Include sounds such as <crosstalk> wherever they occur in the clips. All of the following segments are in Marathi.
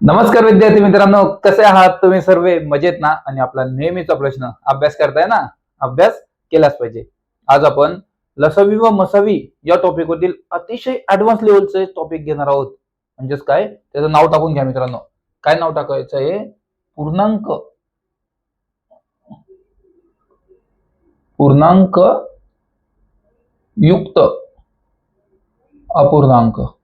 नमस्कार विद्यार्थी मित्रांनो कसे आहात तुम्ही सर्व? मजेत ना? आणि आपला नेहमीचा प्रश्न अभ्यास करताय ना? अभ्यास केलाच पाहिजे. आज आपण लसवी व मसावी या टॉपिकवरील अतिशय ऍडव्हान्स लेवलचे टॉपिक घेणार आहोत. म्हणजेच काय? त्याचं नाव टाकून घ्या मित्रांनो. काय नाव टाकायचं आहे पूर्णांक. पूर्णांक युक्त. अपूर्णांक.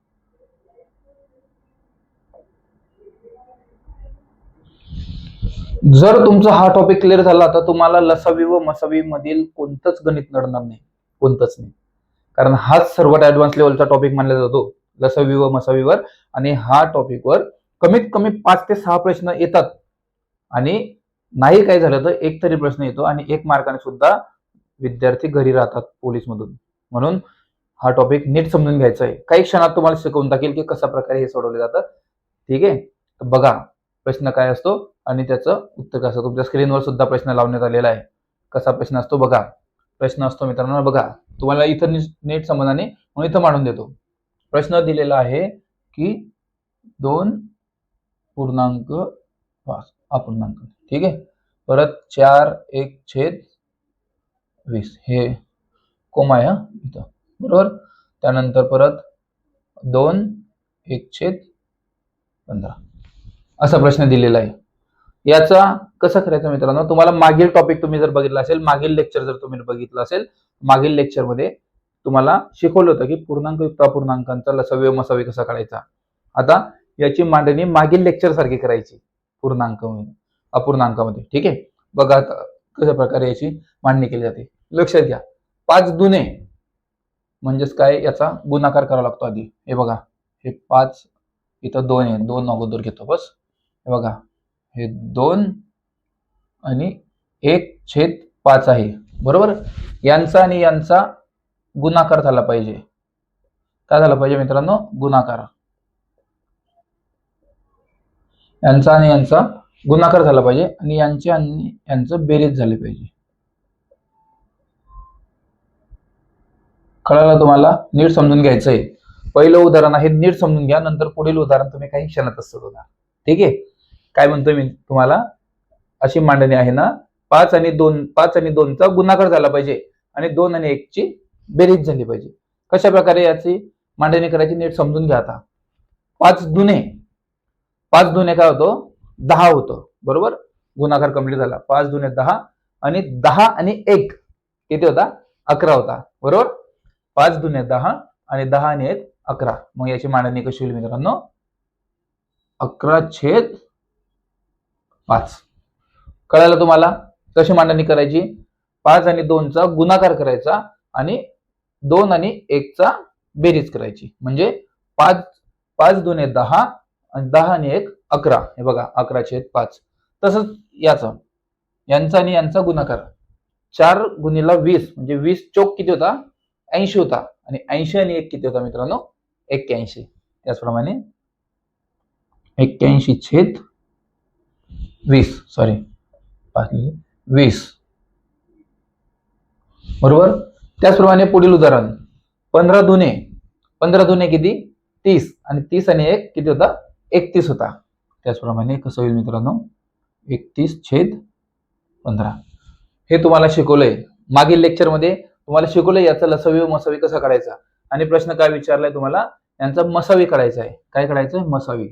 जर तुमचा हा टॉपिक क्लिअर झाला तर तुम्हाला लसावी व मसावी मधील कोणतंच गणित नडणार नाही. कोणतंच नाही. कारण हाच सर्वात ऍडव्हान्स लेवलचा टॉपिक मानला जातो. लसावी व मसावीवर आणि हा टॉपिकवर कमीत कमी पाच ते सहा प्रश्न येतात. आणि नाही काय झालं तर एक तरी प्रश्न येतो आणि एक मार्काने सुद्धा विद्यार्थी घरी राहतात पोलीसमधून म्हणून हा टॉपिक नीट समजून घ्यायचा आहे. काही क्षणात तुम्हाला शिकवून टाकेल की कशा प्रकारे हे सोडवले जातं. ठीक आहे? तर बघा प्रश्न काय असतो? आणि त्याचं उत्तर कसं? तुमच्या स्क्रीनवर सुद्धा प्रश्न लावण्यात आलेला आहे. कसा प्रश्न असतो बघा. प्रश्न असतो मित्रांनो बघा. तुम्हाला इथं नीट- समजाने समजण्याने म्हणून इथं मांडून देतो. प्रश्न दिलेला आहे की दोन पूर्णांक पाच अपूर्णांक ठीक आहे? परत चार एक छेद वीस. हे कोमा आहे इथं. बरोबर? त्यानंतर परत दोन एक छेद पंधरा. असा प्रश्न दिलेला आहे. याचा कसं करायचं मित्रांनो? तुम्हाला मागील टॉपिक तुम्ही जर बघितला असेल मागील लेक्चर जर तुम्ही बघितलं असेल मागील लेक्चरमध्ये तुम्हाला शिकवलं होतं की पूर्णांक युक्त अपूर्णांकांचा लसव्य मसावी कसा काढायचा? आता याची मांडणी मागील लेक्चर सारखी करायची पूर्णांक अपूर्णांकामध्ये. ठीक आहे? बघा आता कशा प्रकारे याची मांडणी केली जाते. लक्षात घ्या. पाच दुने म्हणजेच काय? याचा गुणाकार करावा लागतो आधी. हे बघा. हे पाच इथं दोन आहे. दोन अगोदर घेतो बस. हे बघा. हे दोन आणि एक छेद पाच आहे. बरोबर? यांचा आणि यांचा गुणाकार झाला पाहिजे. काय झाला पाहिजे मित्रांनो? गुणाकार. यांचा आणि यांचा गुणाकार झाला पाहिजे आणि यांचे आणि यांचं बेरीज झाले पाहिजे. कळालं तुम्हाला? नीट समजून घ्यायचं आहे पहिलं उदाहरण आहे नीट समजून घ्या. नंतर पुढील उदाहरण तुम्ही काही क्षणातच सोडवणार. ठीक आहे? काय म्हणतोय मी तुम्हाला? अशी मांडणी आहे ना पाच आणि दोन पाच आणि दोनचा गुणाकार झाला पाहिजे आणि दोन आणि एकची बेरीज झाली पाहिजे. कशा प्रकारे याची मांडणी करायची नीट समजून घ्या आता. पाच दुने पाच दुने काय होतो? दहा होतो. बरोबर? गुणाकार कंप्लीट झाला. पाच दुने दहा आणि दहा आणि एक. किती होता? अकरा होता. बरोबर? पाच दुने दहा आणि दहा आणि एक अकरा. मग याची मांडणी कशी होईल मित्रांनो? अकरा छेद पाच. कळायला तुम्हाला? कशी मांडणी करायची? पाच आणि दोनचा गुणाकार करायचा आणि दोन आणि एकचा बेरीज करायची. म्हणजे पाच पाच दोन दहा आणि दहा आणि एक अकरा. हे बघा अकरा छेद पाच. तसंच याचा. यांचा आणि यांचा गुणाकार. चार गुणीला वीस. म्हणजे वीस चोक किती होता? ऐंशी होता. आणि ऐंशी आणि एक किती होता मित्रांनो? एक्क्याऐंशी. त्याचप्रमाणे एक्क्याऐंशी छेद वीस सॉरी वीस. बरोबर? त्याचप्रमाणे पुढील उदाहरण. पंधरा दुने. पंधरा दुने किती? तीस. आणि तीस आणि एक किती होता? एकतीस होता. त्याचप्रमाणे कसं होईल मित्रांनो? एकतीस छेद पंधरा. हे तुम्हाला शिकवलंय. मागील लेक्चरमध्ये तुम्हाला शिकवलंय याचा लसवी व मसावी कसा करायचा? आणि प्रश्न काय विचारलाय तुम्हाला? यांचा मसावी करायचा आहे. काय करायचं मसावी.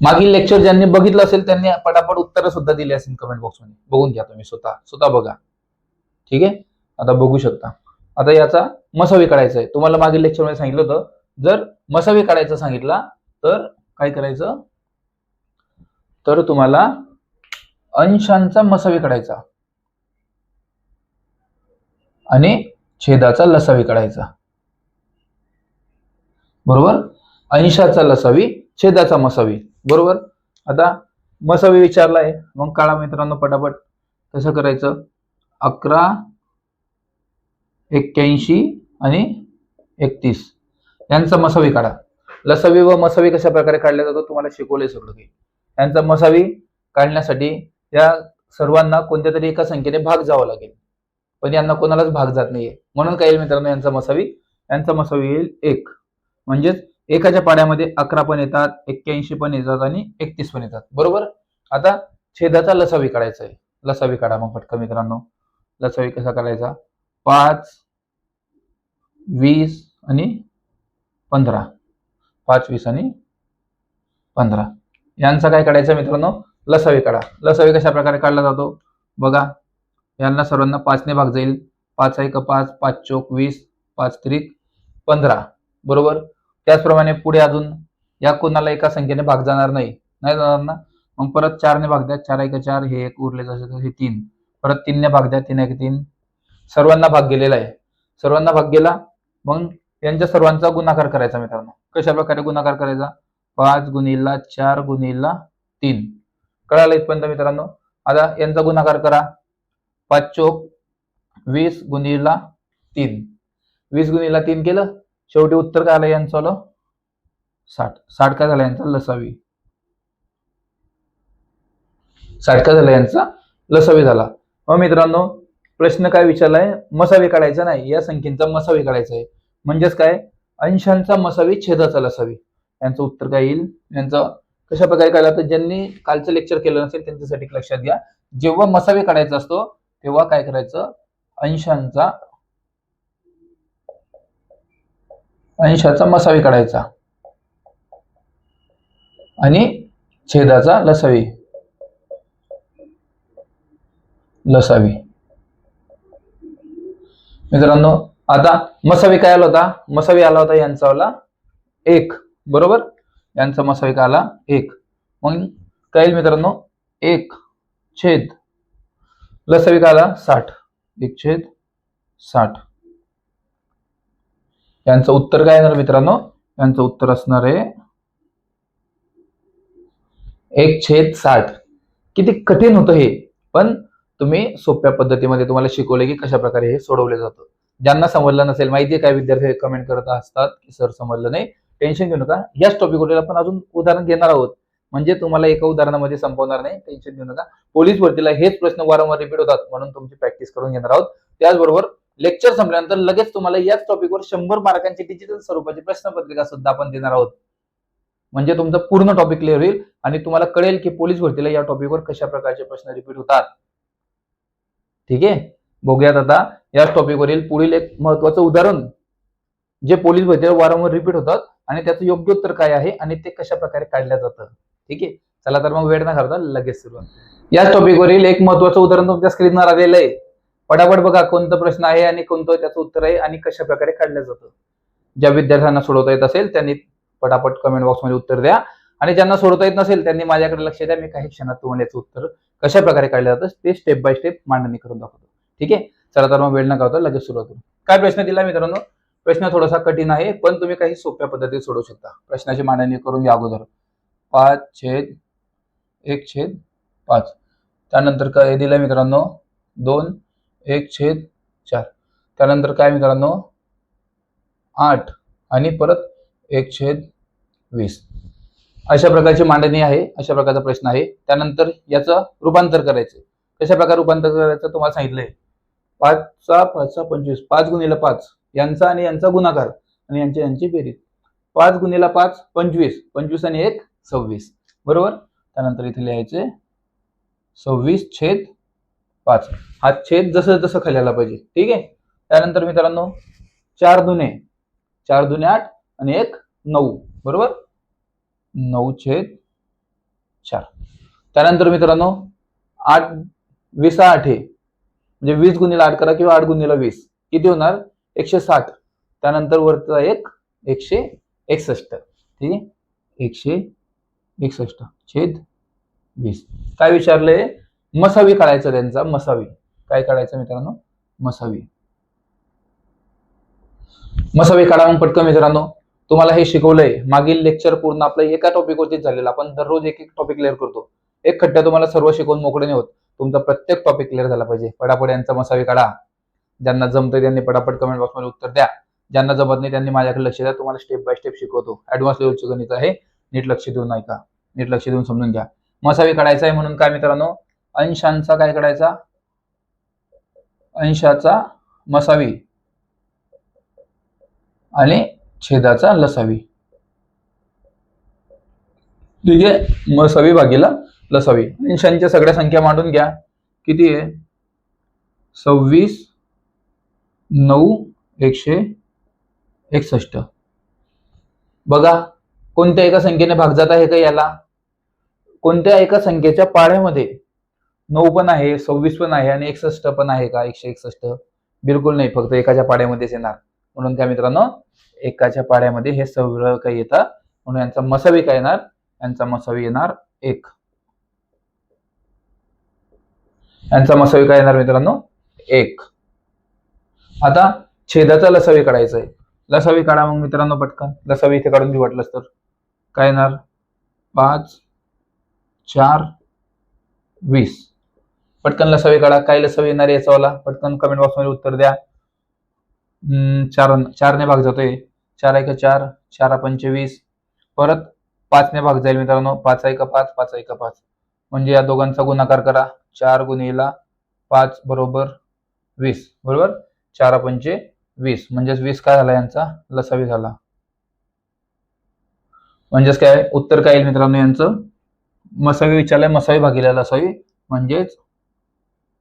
मागील लेक्चर ज्यांनी बघितलं असेल त्यांनी पटापट उत्तर सुद्धा दिली असेल कमेंट बॉक्समध्ये बघून घ्या तुम्ही स्वतः. स्वतः बघा. ठीक आहे? आता बघू शकता. आता याचा मसावी काढायचा आहे. तुम्हाला मागील लेक्चरमध्ये सांगितलं होतं. जर मसावी काढायचा सांगितला तर काय करायचं? तर तुम्हाला अंशांचा मसावी काढायचा. आणि छेदाचा लसावी काढायचा. बरोबर? अंशाचा लसावी छेदाचा मसावी. बरोबर? आता मसावी विचारलाय मग काळा मित्रांनो पटापट कसं करायचं? अकरा एक्क्याऐंशी आणि एकतीस. यांचा मसावी काढा. लसावी व मसावी कशा प्रकारे काढल्या जातो तुम्हाला शिकवले सगळं काही. यांचा मसावी काढण्यासाठी या सर्वांना कोणत्या तरी एका संख्येने भाग जावा लागेल. पण यांना कोणालाच भाग जात नाहीये. म्हणून काय येईल मित्रांनो यांचा मसावी यांचा मसावी येईल एक. म्हणजेच एकाच्या पाड्यामध्ये अकरा पण येतात एक्क्याऐंशी पण येतात आणि एकतीस पण येतात. बरोबर? आता छेदाचा लसावी काढायचा आहे. लसावी काढा मग पटकन मित्रांनो. लसावी कसा काढायचा? पाच वीस आणि पंधरा. पाच वीस आणि पंधरा. यांचा काय काढायचं मित्रांनो? लसावी काढा. लसावी कशा प्रकारे काढला जातो? बघा यांना सर्वांना पाचने भाग जाईल. पाच एक पाच पाच चोक वीस पाच त्रिक पंधरा. बरोबर? त्याचप्रमाणे पुढे अजून या कोणाला एका संख्येने भाग जाणार नाही. नाही जाणार ना? मग परत चारने भाग द्या. चार एक चार हे एक उरले जसे हे तीन. परत तीनने भाग द्या. तीन एक तीन. सर्वांना भाग गेलेला आहे. सर्वांना भाग गेला मग यांच्या सर्वांचा गुणाकार करायचा मित्रांनो. कशा प्रकारे गुणाकार करायचा? पाच गुणिला चार गुणिला तीन. कळालं इथपर्यंत मित्रांनो? आता यांचा गुणाकार करा. पाच चोक वीस गुणिला तीन. वीस गुणिला तीन केलं. शेवटी उत्तर काय आलं यांचं आलं? साठ. साठ काय झालं यांचा? लसावी. साठ काय झालं यांचा? लसावी झाला. मग मित्रांनो प्रश्न काय विचारलाय? मसावी काढायचा नाही. या संख्येचा मसावी काढायचा आहे. म्हणजेच काय? अंशांचा मसावी छेदाचा लसावी. यांचं उत्तर काय येईल? यांचं कशा प्रकारे काढला तर ज्यांनी कालचं लेक्चर केलं नसेल त्यांच्यासाठी लक्षात घ्या. जेव्हा मसावी काढायचा असतो तेव्हा काय करायचं? अंशांचा अंशाचा मसावी काढायचा. आणि छेदाचा लसावी. लसावी. मित्रांनो आता मसावी काय आला होता? मसावी आला होता यांचा वाला एक. बरोबर? यांचा मसावी काय आला? एक. मग काय येईल मित्रांनो? एक छेद. लसावी काय आला? साठ. एक छेद साठ. यांचं उत्तर काय येणार मित्रांनो? यांचं उत्तर असणार आहे एक छेद साठ. किती कठीण होतं हे. पण तुम्ही सोप्या पद्धतीमध्ये तुम्हाला शिकवले की कशा प्रकारे हे सोडवले जातं. ज्यांना समजलं नसेल माहिती आहे काय विद्यार्थी कमेंट करत असतात की सर समजलं नाही. टेन्शन घेऊ नका. याच टॉपिकवर आपण अजून उदाहरण घेणार आहोत. म्हणजे तुम्हाला एका उदाहरणामध्ये संपवणार नाही. टेन्शन घेऊ नका. पोलीस भरतीला हेच प्रश्न वारंवार रिपीट होतात म्हणून तुमची प्रॅक्टिस करून घेणार आहोत. त्याचबरोबर लेक्चर संपल्यानंतर लगेच तुम्हाला याच टॉपिकवर शंभर मार्कांची डिजिटल स्वरूपाची प्रश्नपत्रिका सुद्धा आपण देणार आहोत. म्हणजे तुमचं पूर्ण टॉपिक क्लिअर होईल आणि तुम्हाला कळेल की पोलीस भरतीला या टॉपिकवर कशा प्रकारचे प्रश्न रिपीट होतात. ठीक आहे? बघूयात आता याच टॉपिकवरील पुढील एक महत्वाचं उदाहरण. जे पोलीस भरतीला वारंवार रिपीट होतात आणि त्याचं योग्य उत्तर काय आहे आणि ते कशा प्रकारे काढलं जातं. ठीक आहे? चला तर मग वेळ न करता लगेच सुरुवात. याच टॉपिकवरील एक महत्वाचं उदाहरण तुमच्या स्क्रीनवर आलेलं आहे. पटापट बघा कोणता प्रश्न आहे आणि कोणतं त्याचं उत्तर आहे आणि कशा प्रकारे काढलं जातं. ज्या विद्यार्थ्यांना सोडवता येत असेल त्यांनी पटापट कमेंट बॉक्समध्ये उत्तर द्या. आणि ज्यांना सोडवता येत नसेल त्यांनी माझ्याकडे लक्ष द्या मी काही क्षणात तुम्हाला याचं उत्तर कशा प्रकारे काढलं जातं ते स्टेप बाय स्टेप मांडणी करून दाखवतो. ठीक आहे? चला तर मग वेळ न करता लगेच सुरुवात करू. काय प्रश्न दिला मित्रांनो? प्रश्न थोडासा कठीण आहे पण तुम्ही काही सोप्या पद्धतीत सोडवू शकता. प्रश्नाची मांडणी करून घ्या अगोदर. पाच छेद एक छेद पाच. त्यानंतर काय दिलं मित्रांनो? दोन एक छेद चार. त्यानंतर काय मित्रांनो? आठ. आणि परत एक छेद वीस. अशा प्रकारची मांडणी आहे अशा प्रकारचा प्रश्न आहे. त्यानंतर याचं रूपांतर करायचं कशा प्रकारे रूपांतर करायचं तुम्हाला सांगितलंय? पाचचा पाचचा पंचवीस. पाच गुणिला पाच. यांचा आणि यांचा गुणाकार. आणि यांची यांची बेरीज. पाच गुणिला पाच पंचवीस. पंचवीस आणि एक सव्वीस. बरोबर? त्यानंतर इथे लिहायचे सव्वीस छेद पाच. हा छेद जसं जसं खाली आला पाहिजे. ठीक आहे? त्यानंतर मित्रांनो चार दुने. चार दुने आठ आणि एक नऊ. बरोबर? नऊ छेद चार. त्यानंतर मित्रांनो आठ वीस आठ हे म्हणजे वीस गुणिला आठ करा किंवा आठ गुणिला वीस. किती होणार? एकशे साठ. त्यानंतर वरचा एक एकशे एकसष्ट. ठीक आहे? एकशे एकसष्ट. छेद वीस. काय विचारलंय मसावी काढायचं त्यांचा मसावी. काय काढायचं मित्रांनो? मसावी. मसावी काढा मग पटकन मित्रांनो. तुम्हाला हे शिकवलंय. मागील लेक्चर पूर्ण आपलं एका टॉपिकवरतीच झालेलं. आपण दररोज एक एक टॉपिक क्लिअर करतो. एक खट्ट्या तुम्हाला सर्व शिकवून मोकळे नाही होत. तुमचा प्रत्येक टॉपिक क्लिअर झाला पाहिजे. पडापड यांचा मसावी काढा. ज्यांना जमतंय त्यांनी पटापट कमेंट बॉक्समध्ये उत्तर द्या. ज्यांना जमत नाही त्यांनी माझ्याकडे लक्ष द्या. तुम्हाला स्टेप बाय स्टेप शिकवतो. ऍडव्हान्स लेवलचं गणित आहे. नीट लक्ष देऊन ऐका. नीट लक्ष देऊन समजून घ्या. मसावी काढायचा आहे म्हणून काय मित्रांनो? अंशांचा काय करायचा? अंशाचा मसावी. आणि छेदाचा लसावी. ठीक आहे? मसावी भागीला लसावी. अंशांच्या सगळ्या संख्या मांडून घ्या. किती आहे? सव्वीस नऊ एकशे एकसष्ट. बघा कोणत्या एका संख्येने भाग जात आहे का याला? कोणत्या एका संख्येच्या पाढ्यामध्ये? नऊ पण आहे सव्वीस पण आहे आणि एकसष्ट पण आहे का? एकशे एकसष्ट. बिलकुल नाही फक्त एकाच्या पाड्यामध्येच येणार. म्हणून काय मित्रांनो एकाच्या पाड्यामध्ये हे सगळं काही येतं. म्हणून यांचा मसावी काय येणार? यांचा मसावी येणार एक. यांचा मसावी काय येणार मित्रांनो? एक. आता छेदाचा लसावी काढायचा आहे लसावी काढा मग मित्रांनो पटकन. लसावी इथे काढून घेऊ वाटलंच तर. काय येणार? पाच चार वीस. पटकन लसावी काढा. काय लसावी येणार याचा वाला पटकन कमेंट बॉक्समध्ये उत्तर द्या. चार चारने भाग जातोय. चार एक चार चार पंचवीस परत पाचने भाग जाईल मित्रांनो. पाच एक पाच पाच एक पाच. म्हणजे या दोघांचा गुणाकार करा. चार गुणिला पाच बरोबर वीस. बरोबर? चार पंचे वीस. म्हणजेच वीस काय झाला यांचा? लसावी झाला. म्हणजेच काय? उत्तर काय येईल मित्रांनो यांचं? मसावी विचारलंय मसावी भागीला लसावी. म्हणजेच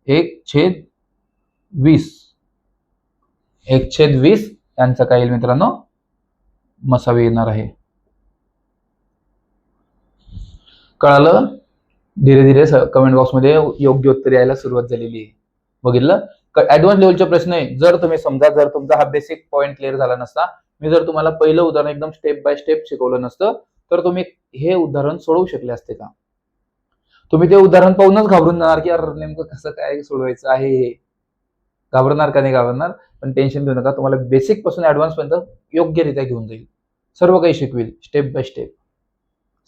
एक छेद वीस. एक छेद वीस यांचं काय येईल मित्रांनो? मसावी येणार आहे. कळालं? धीरे धीरे कमेंट बॉक्समध्ये योग्य उत्तर यायला सुरुवात झालेली आहे. बघितलं? ऍडव्हान्स लेवलचे प्रश्न आहे. जर तुम्ही समजा जर तुमचा हा बेसिक पॉईंट क्लिअर झाला नसता मी जर तुम्हाला पहिलं उदाहरण एकदम स्टेप बाय स्टेप शिकवलं नसतं तर तुम्ही हे उदाहरण सोडवू शकले असते का? तुम्ही ते उदाहरण पाहूनच घाबरून जाणार की यार नेमकं कसं काय सोडवायचं आहे हे. घाबरणार का नाही घाबरणार? पण टेन्शन घेऊ नका. तुम्हाला बेसिकपासून ऍडव्हान्स पर्यंत योग्यरित्या घेऊन जाईल. सर्व काही शिकवेल स्टेप बाय स्टेप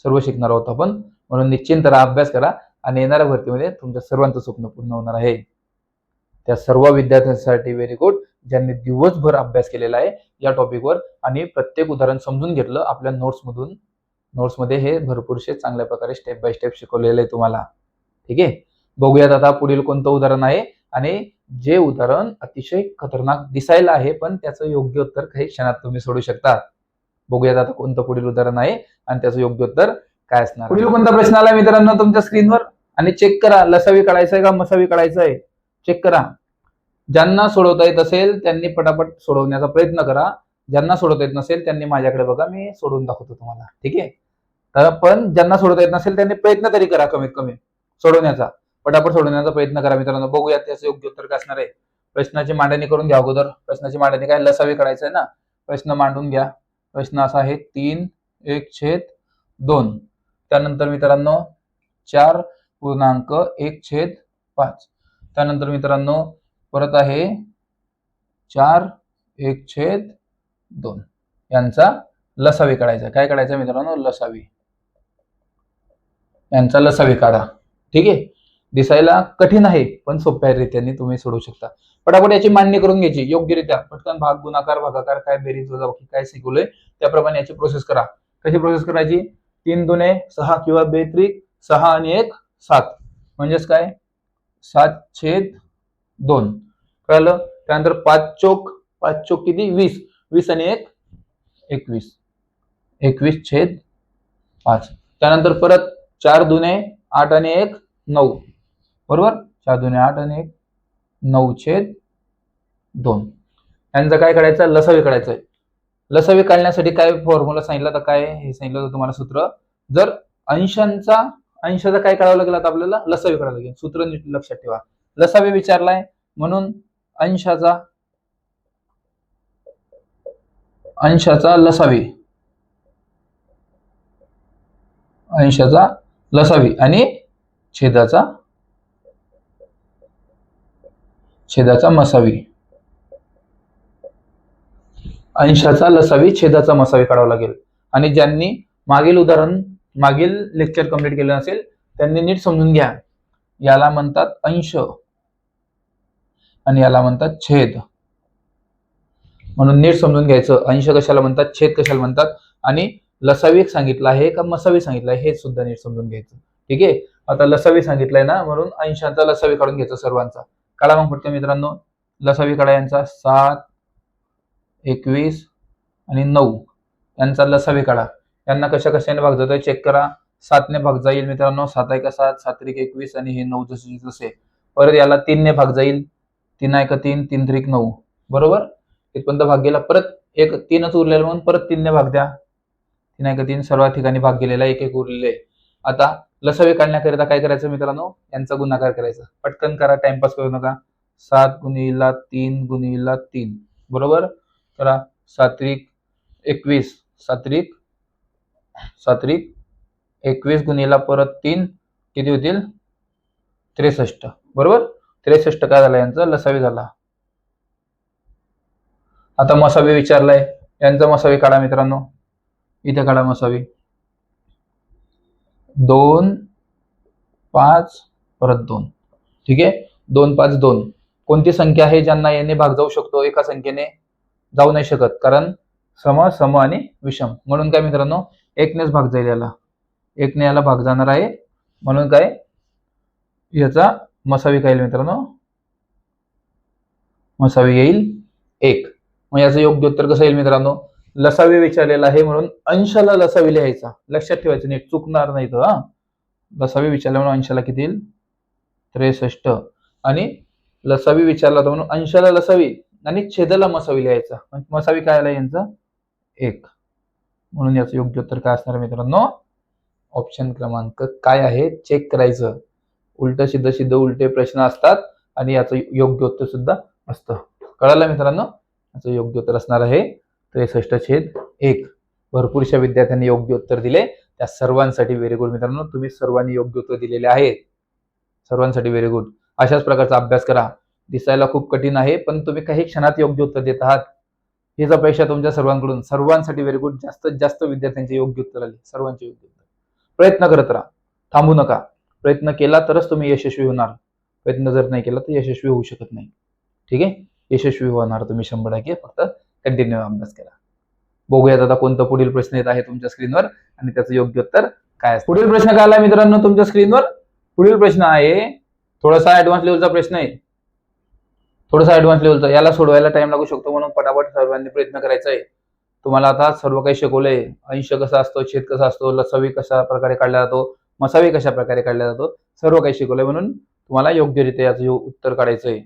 सर्व शिकणार आहोत आपण. म्हणून निश्चिंत राहा अभ्यास करा आणि येणाऱ्या भरतीमध्ये तुमच्या सर्वांचं स्वप्न पूर्ण होणार आहे. त्या सर्व विद्यार्थ्यांसाठी व्हेरी गुड ज्यांनी दिवसभर अभ्यास केलेला आहे या टॉपिकवर आणि प्रत्येक उदाहरण समजून घेतलं आपल्या नोट्समधून नोट्समध्ये हे भरपूरशे चांगल्या प्रकारे स्टेप बाय स्टेप शिकवलेलं आहे तुम्हाला. ठीक आहे? बघूयात आता पुढील कोणतं उदाहरण आहे आणि जे उदाहरण अतिशय खतरनाक दिसायला आहे पण त्याचं योग्य उत्तर काही क्षणात तुम्ही सोडू शकता बघूयात आता कोणतं पुढील उदाहरण आहे आणि त्याचं योग्य उत्तर काय असणार पुढील कोणता प्रश्न आला मित्रांनो तुमच्या स्क्रीनवर? आणि चेक करा लसावी काढायचं आहे का मसावी काढायचं आहे चेक करा. ज्यांना सोडवता येत असेल त्यांनी पटापट सोडवण्याचा प्रयत्न करा. ज्यांना सोडवता येत नसेल त्यांनी माझ्याकडे बघा मी सोडवून दाखवतो तुम्हाला. ठीक आहे? तर पण ज्यांना सोडवता येत नसेल त्यांनी प्रयत्न तरी करा कमीत कमी सोडवण्याचा. पटापट सोडवण्याचा प्रयत्न करा मित्रांनो. बघूयात त्याचं योग्य उत्तर काय असणार आहे. प्रश्नाची मांडणी करून घ्या अगोदर. प्रश्नाची मांडणी काय? लसावी करायचं आहे ना? प्रश्न मांडून घ्या. प्रश्न असा आहे तीन एक छेद दोन. त्यानंतर मित्रांनो चार पूर्णांक एक छेद पाच. त्यानंतर मित्रांनो परत आहे चार एक छेद दोन. यांचा लसावी काढायचा. काय काढायचा मित्रांनो? लसावी. यांचा लसावी काढा. ठीक आहे? दिसायला कठीण आहे पण सोप्या रीत्याने तुम्ही सोडवू शकता. पटापट याची मान्य करून घ्यायची. योग्यरित्या. पटकन भाग गुणाकार भागाकार काय बेरीज वजाबाकी काय शिकवलंय त्याप्रमाणे याची प्रोसेस करा. कशी प्रोसेस करायची? तीन दुने सहा किंवा बेत्रिक सहा आणि एक सात. म्हणजेच काय? सात छेद दोन. कळलं? त्यानंतर पाच चोक पाच चोक किती? वीस. वीस आणि एक एकवीस. एकवीस छेद पाच. त्यानंतर परत चार दुने आठ आणि एक नऊ. बरोबर? चार दुने आठ आणि एक नऊ छेद दोन. यांचं काय काढायचं? लसावी काढायचं आहे. लसावी काढण्यासाठी काय फॉर्म्युला सांगितलं तर काय? हे सांगितलं होतं तुम्हाला सूत्र. जर अंशांचा अंशाचा काय काढावं लागेल आता आपल्याला? लसावी करावं लागेल. सूत्र नीट लक्षात ठेवा. लसावी विचारलाय. म्हणून अंशाचा अंशाचा लसावी. अंशाचा लसावी आणि छेदाचा छेदाचा मसावी. अंशाचा लसावी छेदाचा मसावी काढावा लागेल. आणि ज्यांनी मागील उदाहरण मागील लेक्चर कंप्लीट केलं नसेल त्यांनी नीट समजून घ्या. याला म्हणतात अंश. आणि याला म्हणतात छेद. म्हणून नीट समजून घ्यायचं. अंश कशाला म्हणतात? छेद कशाला म्हणतात? आणि लसावी एक सांगितलं आहे का मसावी सांगितलं आहे? हे सुद्धा नीट समजून घ्यायचं. ठीक आहे? आता लसावी सांगितलंय ना म्हणून अंशांचा लसावी काढून घ्यायचा सर्वांचा. काढा मग पटकन मित्रांनो. लसावी काढा यांचा. सात एकवीस आणि नऊ. यांचा लसावी काढा. यांना कशा कशाने भाग जातोय? चेक करा. सातने भाग जाईल मित्रांनो. सात एका सात? सात त्रिक एकवीस आणि हे नऊ जसे जसे. परत याला तीनने भाग जाईल. तीन एक तीन? तीन त्रिक नऊ. बरोबर? तिथपर्यंत भाग गेला परत एक तीनच उरलेला म्हणून परत तीनने भाग द्या. तीन एक तीन सर्व ठिकाणी भाग गेलेला एक एक उरलेले. आता लसावे काढण्याकरिता काय करायचं मित्रांनो? यांचा गुणाकार करायचा. पटकन करा टाइमपास करू नका. सात गुणिला तीन गुणिला तीन. बरोबर? करा सात्विक एकवीस. सात्विक? सात्विक एकवीस गुणिला परत तीन किती होतील? त्रेसष्ट. बरोबर? त्रेसष्ट काय झाला यांचा? लसावी झाला. आता मसावी विचारलाय. यांचा मसावी काढा मित्रांनो. इथे काढा मसावी. दोन पाच परत दोन. ठीक आहे? दोन पाच दोन. कोणती संख्या आहे ज्यांना याने भाग जाऊ शकतो? एका संख्येने जाऊ नाही शकत. कारण सम सम आणि विषम. म्हणून काय मित्रांनो? एकनेच भाग जाईल याला. एकने याला भाग जाणार आहे. म्हणून काय? याचा मसावी काय मित्रांनो? मसावी येईल एक. मग याचं योग्य उत्तर कसं येईल मित्रांनो? लसावी विचारलेला आहे म्हणून अंशाला लसावी लिहायचा. लक्षात ठेवायचं नीट. चुकणार नाही तर हा. लसावी विचारला म्हणून अंशाला किती येईल? त्रेसष्ट. आणि लसावी विचारला तर म्हणून अंशाला लसावी आणि छेदाला मसावी लिहायचा. मसावी काय आला यांचा? एक. म्हणून याचं योग्य उत्तर काय असणार मित्रांनो? ऑप्शन क्रमांक काय आहे? चेक करायचं. उलट सिद्ध सिद्ध उलटे प्रश्न असतात आणि याचं योग्य उत्तर सुद्धा असतं. कळालं मित्रांनो? याचं योग्य उत्तर असणार आहे. त्रेसष्ट छेद एक. भरपूरशा विद्यार्थ्यांनी योग्य उत्तर दिले. त्या सर्वांसाठी व्हेरी गुड मित्रांनो तुम्ही सर्वांनी योग्य उत्तर दिलेले आहे सर्वांसाठी व्हेरी गुड अशाच प्रकारचा अभ्यास करा. दिसायला खूप कठीण आहे पण तुम्ही काही क्षणात योग्य उत्तर देत आहात. हीच अपेक्षा तुमच्या सर्वांकडून. सर्वांसाठी व्हेरी गुड जास्तीत जास्त विद्यार्थ्यांचे योग्य उत्तर आले. सर्वांचे योग्य उत्तर प्रयत्न करत राहा. थांबू नका. प्रयत्न केला तरच तुम्ही यशस्वी होणार. प्रयत्न जर नाही केला तर यशस्वी होऊ शकत नाही. ठीक आहे? यशस्वी होणार तुम्ही शंभर टक्के. फक्त कंटिन्यू अभ्यास करा बघूयात आता कोणता पुढील प्रश्न येत आहे तुमच्या स्क्रीनवर आणि त्याचं योग्य उत्तर काय पुढील प्रश्न काय आला मित्रांनो तुमच्या स्क्रीनवर पुढील प्रश्न आहे थोडासा ऍडव्हान्स लेवलचा प्रश्न आहे. थोडासा ऍडव्हान्स लेवलचा याला सोडवायला टाइम लागू शकतो म्हणून पटापट सर्वांनी प्रयत्न करायचा आहे. तुम्हाला आता सर्व काही शिकवलंय. अंश कसा असतो छेद कसा असतो लसावी कशा प्रकारे काढला जातो मसावी कशा प्रकारे काढला जातो सर्व काही शिकवलंय म्हणून तुम्हाला योग्यरित्या याचं उत्तर काढायचं आहे.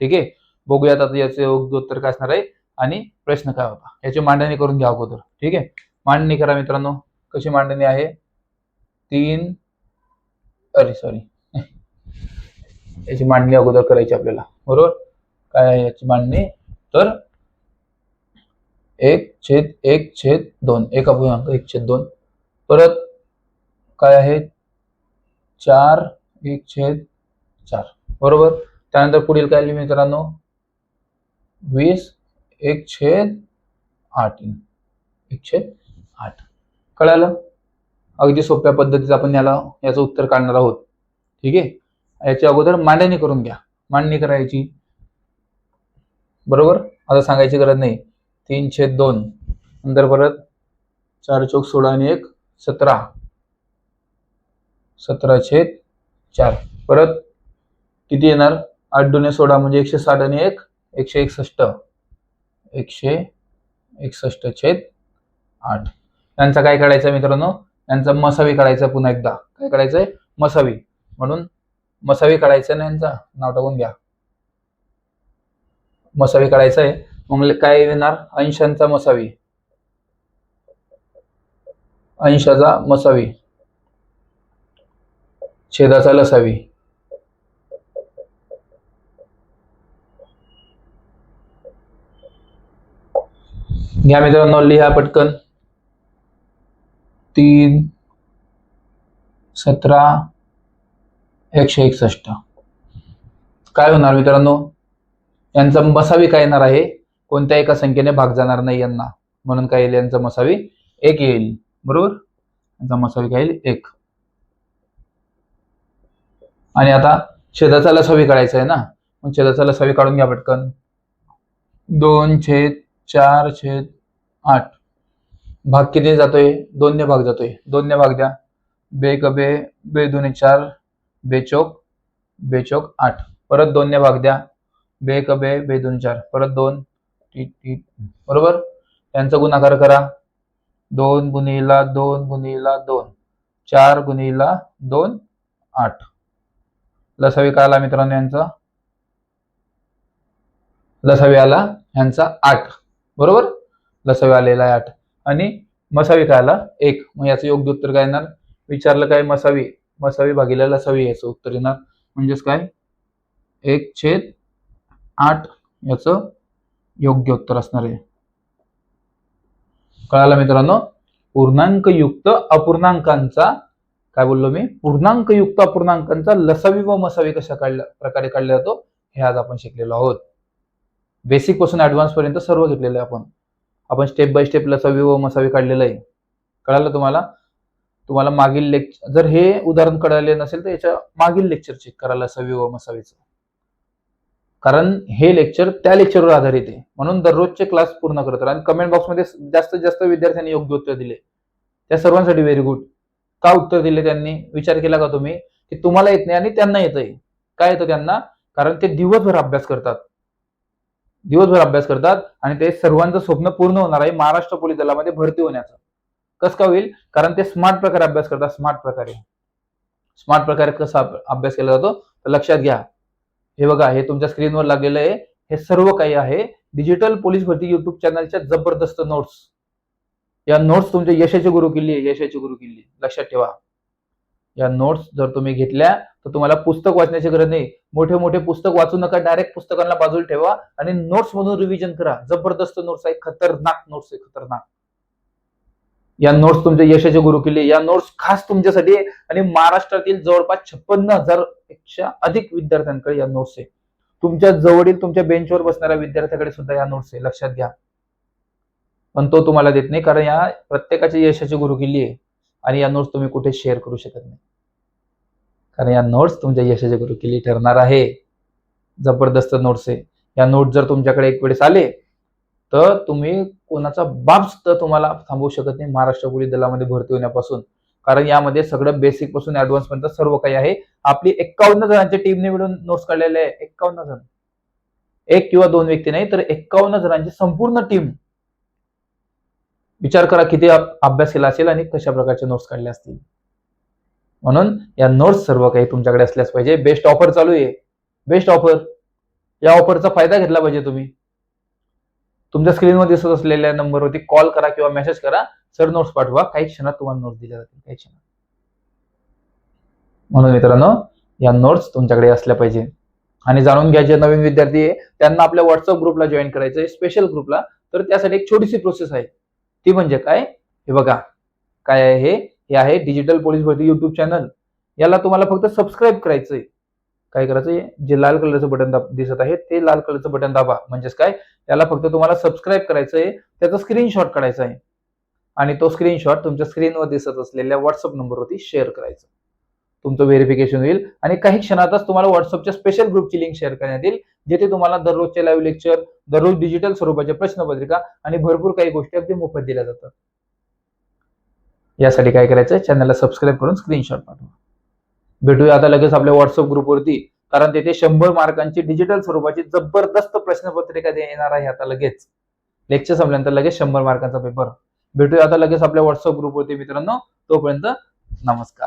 ठीक आहे? बघूयात आता याचं योग्य उत्तर काय असणार आहे. आणि प्रश्न काय होता. याची मांडणी करून घ्या अगोदर. ठीक आहे? मांडणी करा मित्रांनो. कशी मांडणी आहे? तीन अरे सॉरी <laughs> याची मांडणी अगोदर करायची आपल्याला. बरोबर? काय आहे याची मांडणी? तर एक छेद एक छेद दोन. एक अपूर्णांक एक छेद दोन. परत काय आहे? चार एक छेद चार. बरोबर? त्यानंतर पुढील काय लिहिलं मित्रांनो? वीस एक छेद आठ. एक छेद आठ. कळालं? अगदी सोप्या पद्धतीत आपण याला याचं उत्तर काढणार आहोत. ठीक आहे? याच्या अगोदर मांडणी करून घ्या. मांडणी करायची. बरोबर? आता सांगायची गरज नाही. तीन छेद दोन. नंतर परत चार चौक सोळा आणि एक सतरा. सतरा छेद चार. परत किती येणार? आठ दोन्ही सोळा म्हणजे एकशे साठ आणि एक. एकशे एकसष्ट एकशे एकसष्ट छेद आठ. यांचा काय काढायचं मित्रांनो? यांचा मसावी काढायचा पुन्हा एकदा. काय काढायचंय? मसावी. म्हणून मसावी काढायचा ना यांचा? नाव टाकून घ्या. मसावी काढायचं आहे मग काय येणार? अंशांचा मसावी. अंशाचा मसावी. छेदाचा लसावी. घ्या मित्रांनो लिहा पटकन. तीन सतरा एकशे एकसष्ट. काय होणार मित्रांनो? यांचा मसावी काय येणार आहे? कोणत्या एका संख्येने भाग जाणार नाही यांना. म्हणून काय येईल? यांचा मसावी एक येईल. बरोबर? यांचा मसावी काय येईल? एक. आणि आता छेदाचा लसावी काढायचा आहे ना? मग छेदाचा लसावी काढून घ्या पटकन. दोन छेद चार छेद आठ. भाग किती जातोय? दोनने भाग जातोय. दोनने भाग द्या. बे कबे बे दोन्ही चार बेचोक बेचोक आठ. परत दोनने भाग द्या. बे कबे बे बे दोन चार. परत दोन. टी बरोबर? त्यांचा गुणाकार करा. दोन गुणिला दोन गुणिला दोन. चार गुणिला दोन आठ. लसावी काय आला मित्रांनो यांचा? लसावी आला यांचा आठ. बरोबर? लसावी आलेला आहे आठ. आणि मसावी काय आला एक. मग याचं योग्य उत्तर काय येणार? विचारलं काय मसावी? मसावी भागीला लसावी याचं उत्तर येणार. म्हणजेच काय? एक छेद आठ याचं योग्य उत्तर असणार आहे. कळालं मित्रांनो? पूर्णांकयुक्त अपूर्णांकांचा काय बोललो मी? पूर्णांकयुक्त अपूर्णांकांचा लसावी व मसावी कशा काढल्या प्रकारे काढला जातो? हे आज आपण शिकलेलो आहोत. बेसिकपासून ऍडव्हान्स पर्यंत सर्व घेतलेलं आहे आपण. आपण स्टेप बाय स्टेप लसावी व मसावी काढलेलं आहे. कळालं तुम्हाला? तुम्हाला मागील लेक्चर जर हे उदाहरण कळाले नसेल तर याच्या मागील लेक्चर चेक करा लसावी व मसावीचं. कारण हे लेक्चर त्या लेक्चरवर आधारित आहे. म्हणून दररोजचे क्लास पूर्ण करत राहा. आणि कमेंट बॉक्समध्ये जास्तीत जास्त विद्यार्थ्यांनी योग्य उत्तर दिले. त्या सर्वांसाठी व्हेरी गुड का उत्तर दिले त्यांनी? विचार केला का तुम्ही? की तुम्हाला येत नाही आणि त्यांना येतंय. काय येतं त्यांना? कारण ते दिवसभर अभ्यास करतात. दिवसभर अभ्यास करतात आणि ते सर्वांचं स्वप्न पूर्ण होणार आहे महाराष्ट्र पोलीस दलामध्ये भरती होण्याचं. कसं का होईल? कारण ते स्मार्ट प्रकारे अभ्यास करतात स्मार्ट प्रकारे. स्मार्ट प्रकारे कसा अभ्यास केला जातो? तर लक्षात घ्या. हे बघा हे तुमच्या स्क्रीनवर लागलेलं आहे. हे सर्व काही आहे. डिजिटल पोलीस भरती युट्यूब चॅनलच्या जबरदस्त नोट्स या नोट्स तुमच्या यशाची गुरु किल्ली आहे यशाची गुरु किल्ली लक्षात ठेवा. या नोट्स जर तुम्ही घेतल्या तर तुम्हाला पुस्तक वाचण्याची गरज नाही. मोठे मोठे पुस्तक वाचू नका डायरेक्ट पुस्तकांना बाजूला ठेवा आणि नोट्स मधून रिव्हिजन करा. जबरदस्त नोट्स आहे खतरनाक नोट्स आहे खतरनाक. या नोट्स तुमच्या यशाचे गुरु किल्ले. या नोट्स खास तुमच्यासाठी आणि महाराष्ट्रातील जवळपास छप्पन्न हजारपेक्षा अधिक विद्यार्थ्यांकडे या नोट्स आहे. तुमच्या जवळील तुमच्या बेंचवर बसणाऱ्या विद्यार्थ्याकडे सुद्धा या नोट्स आहे. लक्षात घ्या. पण तो तुम्हाला देत नाही कारण या प्रत्येकाची यशाची गुरुकिल्ली आहे. आणि या नोट्स तुम्ही कुठे शेअर करू शकत नाही. कारण या नोट्स तुमच्या यशाची गुरु किल्ली ठरणार आहे. जबरदस्त नोट्स आहे. या नोट्स जर तुमच्याकडे एक वेळेस आले तर तुम्ही कोणाचा बाप सुद्धा तुम्हाला थांबवू शकत नाही महाराष्ट्र पोलीस दलामध्ये भरती होण्यापासून. कारण यामध्ये सगळं बेसिकपासून ऍडव्हान्स पर्यंत सर्व काही आहे. आपली एक्कावन्न जणांच्या टीमने मिळून नोट्स काढलेले आहे. एक्कावन्न जण. एक किंवा दोन व्यक्ती नाही तर एक्कावन्न जणांची संपूर्ण टीम विचार करा किती अभ्यास केला असेल आणि कशा प्रकारचे नोट्स काढले असतील. म्हणून या नोट्स सर्व काही तुमच्याकडे असल्याच पाहिजे. बेस्ट ऑफर चालू आहे. बेस्ट ऑफर या ऑफरचा फायदा घेतला पाहिजे तुम्ही. तुमच्या स्क्रीनवर दिसत असलेल्या नंबरवरती कॉल करा किंवा मेसेज करा. सर नोट्स पाठवा. काही क्षणात तुम्हाला नोट्स दिल्या जातील. काही क्षणात. म्हणून मित्रांनो या नोट्स तुमच्याकडे असल्या पाहिजे. आणि जाणून घ्या जे नवीन विद्यार्थी आहे त्यांना आपल्या व्हॉट्सअप ग्रुपला जॉईन करायचं आहे स्पेशल ग्रुपला तर त्यासाठी एक छोटीशी प्रोसेस आहे. ती म्हणजे काय? हे बघा. काय आहे हे? हे आहे डिजिटल पोलीस भरती युट्यूब चॅनल याला तुम्हाला फक्त सबस्क्राईब करायचंय. काय करायचंय? जे लाल कलरचं बटन दाब दिसत आहे ते लाल कलरचं बटन दाबा. म्हणजेच काय? याला फक्त तुम्हाला सबस्क्राईब करायचं आहे त्याचा स्क्रीनशॉट काढायचा आहे. आणि तो स्क्रीनशॉट तुमच्या स्क्रीनवर दिसत असलेल्या व्हॉट्सअप नंबरवरती शेअर करायचं. तुमचं व्हेरिफिकेशन होईल. आणि काही क्षणातच तुम्हाला व्हॉट्सअपच्या स्पेशल ग्रुपची लिंक शेअर करण्यात येईल. जेथे तुम्हाला दररोजचे लाईव्ह लेक्चर दररोज डिजिटल स्वरूपाच्या प्रश्नपत्रिका आणि भरपूर काही गोष्टी अगदी मोफत दिल्या जातात. यासाठी काय करायचं चॅनलला सबस्क्राईब करून स्क्रीनशॉट पाठवा. भेटूया आता लगेच आपल्या व्हॉट्सअप ग्रुपवरती कारण तेथे शंभर मार्कांची डिजिटल स्वरूपाची जबरदस्त प्रश्नपत्रिका येणार आहे आता लगेच. लेक्चर संपल्यानंतर लगेच शंभर मार्कांचा पेपर भेटूया आता लगेच आपल्या व्हॉट्सअप ग्रुपवरती मित्रांनो. तोपर्यंत नमस्कार.